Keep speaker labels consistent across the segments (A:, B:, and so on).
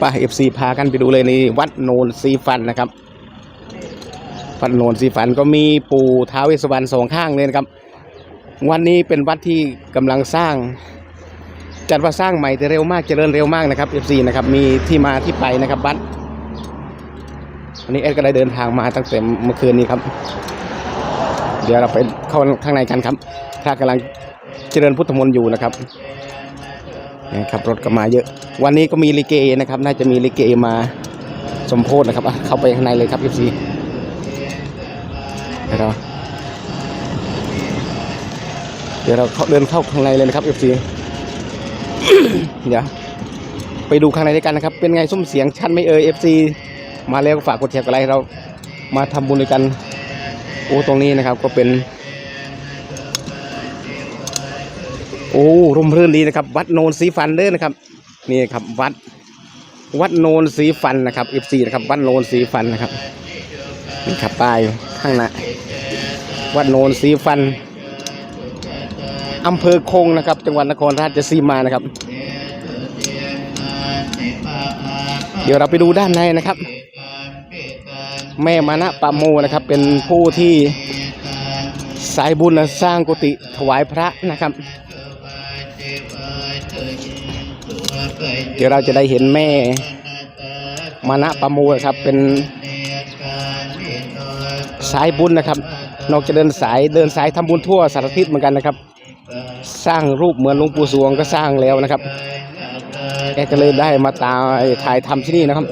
A: ปเอฟซีพากันไปดูเลยนี่วัดโนนสีฟันนะครับ วัดโนนสีฟันก็มีปู่ท้าวเวสวรรณสองข้างเลยนะครับ วันนี้เป็นวัดที่กำลังสร้าง จัดว่าสร้างใหม่แต่เร็วมากเจริญเร็วมากนะครับ FC นะครับมีที่มาที่ไปนะครับวัดวันนี้เอ็ดก็ได้เดินทางมาตั้งแต่เมื่อคืนนี้ครับ เดี๋ยวเราไปเข้าข้างในกันครับพระกำลังเจริญพุทธมนต์อยู่นะครับ นี่ครับรถก็มาเยอะ วันนี้ก็มีลิเกนะครับ น่าจะมีลิเกมาสมโพธนะครับอะเข้าไปข้างในเลยครับ FC เดี๋ยวเราเดี๋ยวเราเข้าเดินเข้าข้างในเลยนะครับ FC เดี๋ยวไปดูข้างในด้วยกันนะครับ เป็นไงซุ้มเสียงชัดไหม่เอ่ย f มาแล้วฝากกดแชร์กดไลค์เรามาทำบุญด้วยกันโอ้ตรงนี้นะครับ ก็เป็น โอ้ร่มรื่นดีนะครับ วัดโนนสีฟันเด้อนะครับ นี่ครับวัด วัดโนนสีฟันนะครับ FC นะครับ วัดโนนสีฟันนะครับนี่ครับป้ายข้างหน้าวัดโนนสีฟันอำเภอคงนะครับ จังหวัดนครราชสีมานะครับ เดี๋ยวเราไปดูด้านในนะครับ แม่มานะปะโมนะครับ เป็นผู้ที่สายบุญสร้างกุฏิถวายพระนะครับ เดี๋ยวเราจะได้เห็นแม่มานะปะโมนะครับเป็นสายบุญนะครับ นอกจากเดินสายเดินสายทำบุญทั่วสารทิศเหมือนกันนะครับ สร้างรูปเหมือนหลวงปู่สวงก็สร้างแล้วนะครับแกก็เลยได้มาตาถ่ายทำที่นี่นะครับ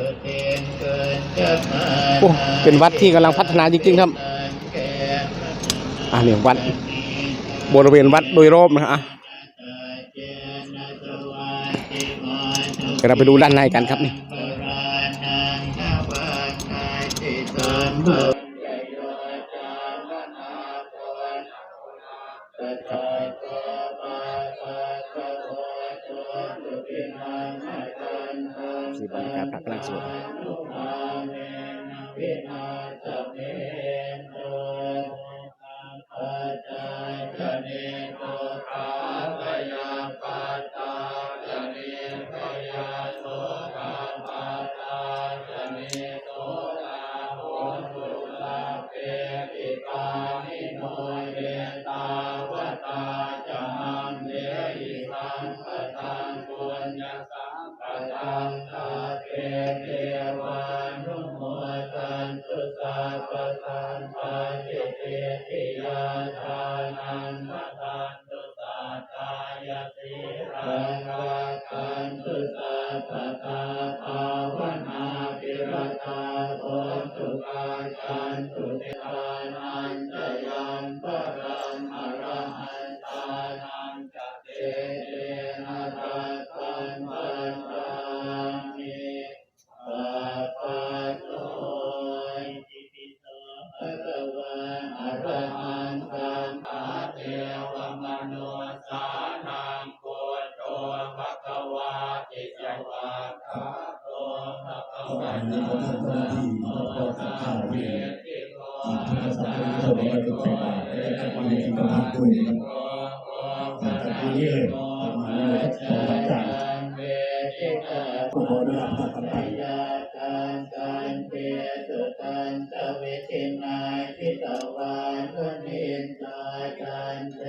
A: โอ้เป็นวัดที่กำลังพัฒนาจริงๆครับอ่าเนี่ยวัดบริเวณวัดโดยรอบนะฮะ เดี๋ยวเราไปดูด้านในกันครับนี่สีบรรยากาศพระกำลังสวด Uh... อภัยนะท่านเจ้าหน้าที่พระพทธเจ้าเวรจิตพระสัพพุทธเจ้าเวรก็ต่อไปและท่านวันนี้ก็พักด้วยนะครับจากนี้เลยมาแล้วต่อจากก็ขอเวลาพักกันไปเวทินายทิตวานก็เนนตาการแปล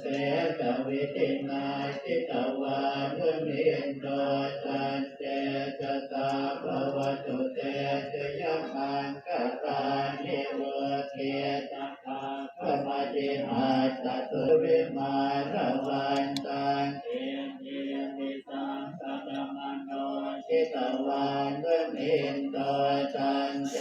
A: เสสวิตินาจิตวานุเมนโดตันเตจตาภวตุเตจยมังกตานิโรเทตตาพระมาจิหาตตุวิมาระวันตังเตเตมิสังสัตมันโนจิตวานุเมนโดตันเต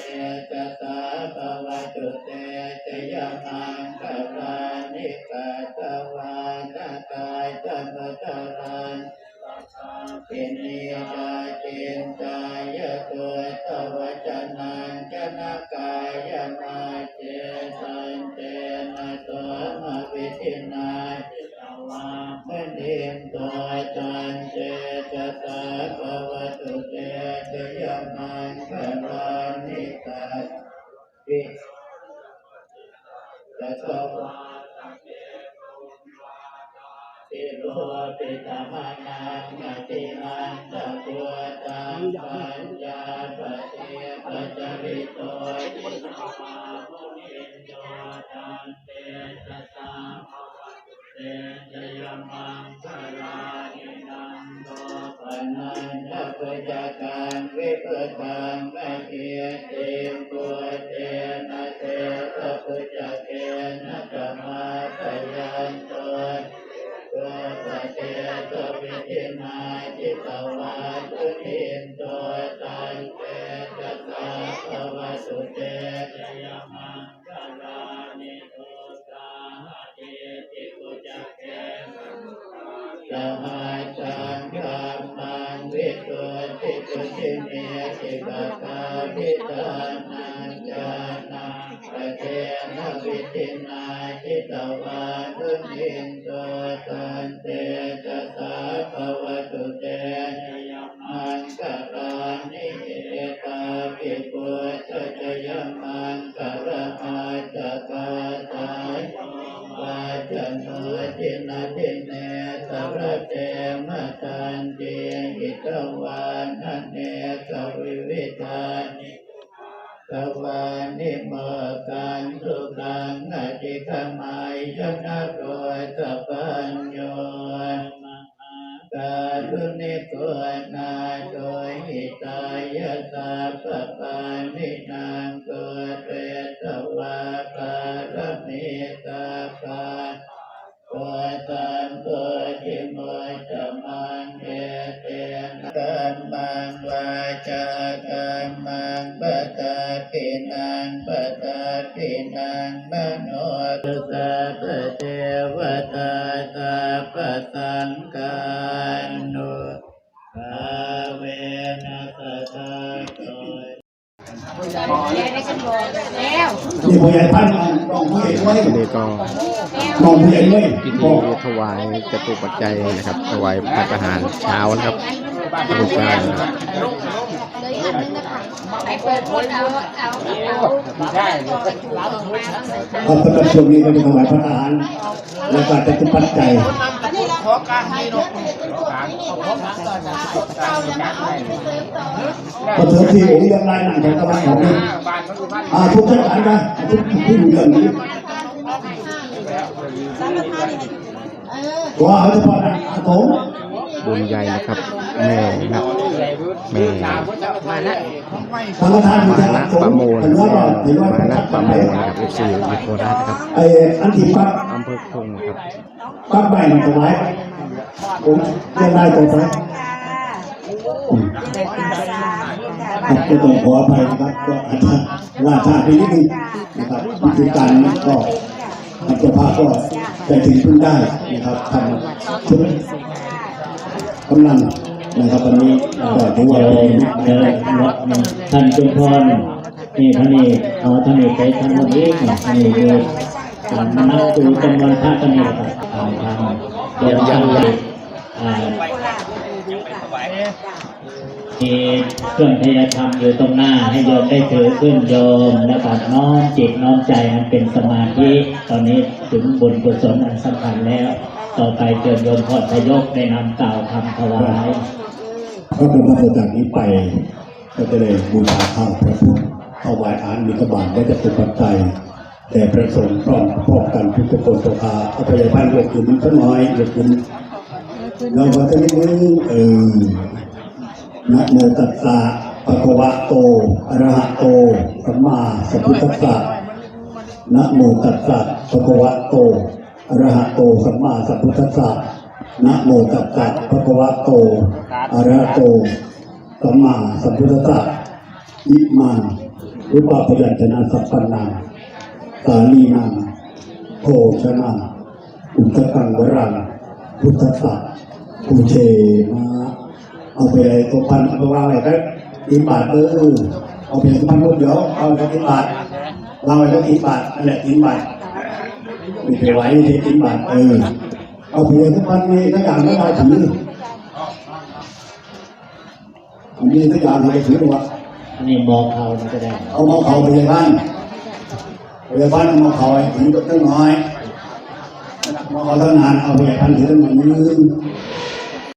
A: ปิยะสมาสัพเพปุญญาตาติโลติตามานังกติมันตะกัวตังปัญญาปฏิปจริโตติมามุนิโยตันเตตะสัมภวตุเตจยมังครานินันโตปนันตะปะจักังวิปตังม่เอติ นาจิตวาตุนินตัวตันเตจัสสะภวสุเตจยมังคลานิโตตาหะเทติปุจักเกสมาจังกัมมังวิตุติตุชิเมติกาคาวิตานังจานังปะเทนะวิธินาจิตวาตุนินตัวตันเตจัสสะภว ลุนิโกนาโดยหิตายาสาปปานินางโกเตตวาปารมิตาปาโกตันโกจิโมจมังเอเตนะกันมังวาจากัมมังปะตาปินังปะตาปินังมโนตุสะเทวตาตาปะสังกานุ นี่
B: ผู้ใหญ่พันธุ์ต้องผู้ใหญ่ด้วย
C: วันนี้ก็
B: ต้องผู้ใหญ่ด้วย
C: พิธีถวายจตุปัจจัยนะครับ ถวายพระทหารเช้านะครับพระคุณเจ้านะครับ
D: เลยอันนึงนะคะไปเปิดคนเอาเอาเอาได้
B: พระประจำช่วงนี้ก็จะถวาระทหารและการจะปัจจัยพอเสริมที่องค์ยังไงหนังของตะวันของนี้อ่าทุกเช่นกันนะทุกที่อยู่เรื่องนี้ว่าเขาจะพอนะอาสม
C: บุญใหญ่นะครับ แม่นะครับแม่
B: มานอยู่
C: มา
B: ที่
C: นะ
B: อาสม
C: ปะโมน
B: ถือว่าถือ
C: มานะปะโมนนะครับเอฟซีโคราชนะครับ
B: ไอ้อันที่ปั๊บ
C: อำเภอคงครับ
B: ปั๊บใบมันถวายผมเรียนได้ตรงไหมอืมก็ต้องขออภัยนะครับก็อาจจะล่าช้าไปนิดนึงนะครับวิธีการก็อาจจะพาก็ใจถึงพึ่งได้นะครับทำชุด กำลังนะครับวันนี้ก็ถือว่า
A: ย
B: เป็น
A: มเดินวัดท่านจุมพรนี่ท่านนี่เอาท่านนี่ไปทำวันนี้ท่านนี่เลยนับตูจำนวนพระท่านนี่ครับทำทำเดี๋ยวยังเลยอ่ามีเครื่องทยธรรมอยู่ตรงหน้าให้โยมได้ถือขึ้นโยมแล้วก็น้อมจิตน้อมใจมันเป็นสมาธิตอนนี้ถึงบุญกุศลอันสำคัญแล้ว ต่อไปเชิญโยมพอทยกได้นำกล่าวคำถวาย
B: ก็เป็นมาจากนี้ไป ก็จะได้บูชาข้าวพระพุทธถวายอานมิตรบาทและจะเป็นปัจจัยแต่ประสงค์พร้อมพร้อมกันทุกคนตัวอาเอาไปพันเกิดขึ้นสักน้อยเกิดขึ้นเราก็จะนิดนึงเออนะโมตัสสะภะคะวะโตอะระหะโตสัมมาสัมพุทธัสสะนะโมตัสสะภะคะวะโต อรหะโตสัมมาสัมพุทธัสสะนะโมตัสสะภะคะวะโตอะระหะโตสัมมาสัมพุทธัสสะอิมังรูปพยัญชนะสัพพนังสาลีนังโภชนังอุตตังวรังพุทธัสสะภูเชมาเอาไปเลยตัวพันเอาไปวางอะไรครับตีบาทเออเอาไปเลยตัวพันพูดเดี๋ยวเอาไปตีบาทวางไว้ก็ตีบาทนั่นแหละตีบาท ไม่ไปไว้ที่ตีบาทเออเอาไปเลยตัวพันมีทุกอย่างไม่ได้ถือมันมีทุกอย่างไม่ถือหรอก
A: อันนี้บองเขานี่ก็ได้
B: เอามองเขาไปเลยบ้านไปเลยบ้านมองเขาไอ้ถือตั้งน้อยมองเขาเท่านานเอาพยาพันถือตั้งน่อยนึง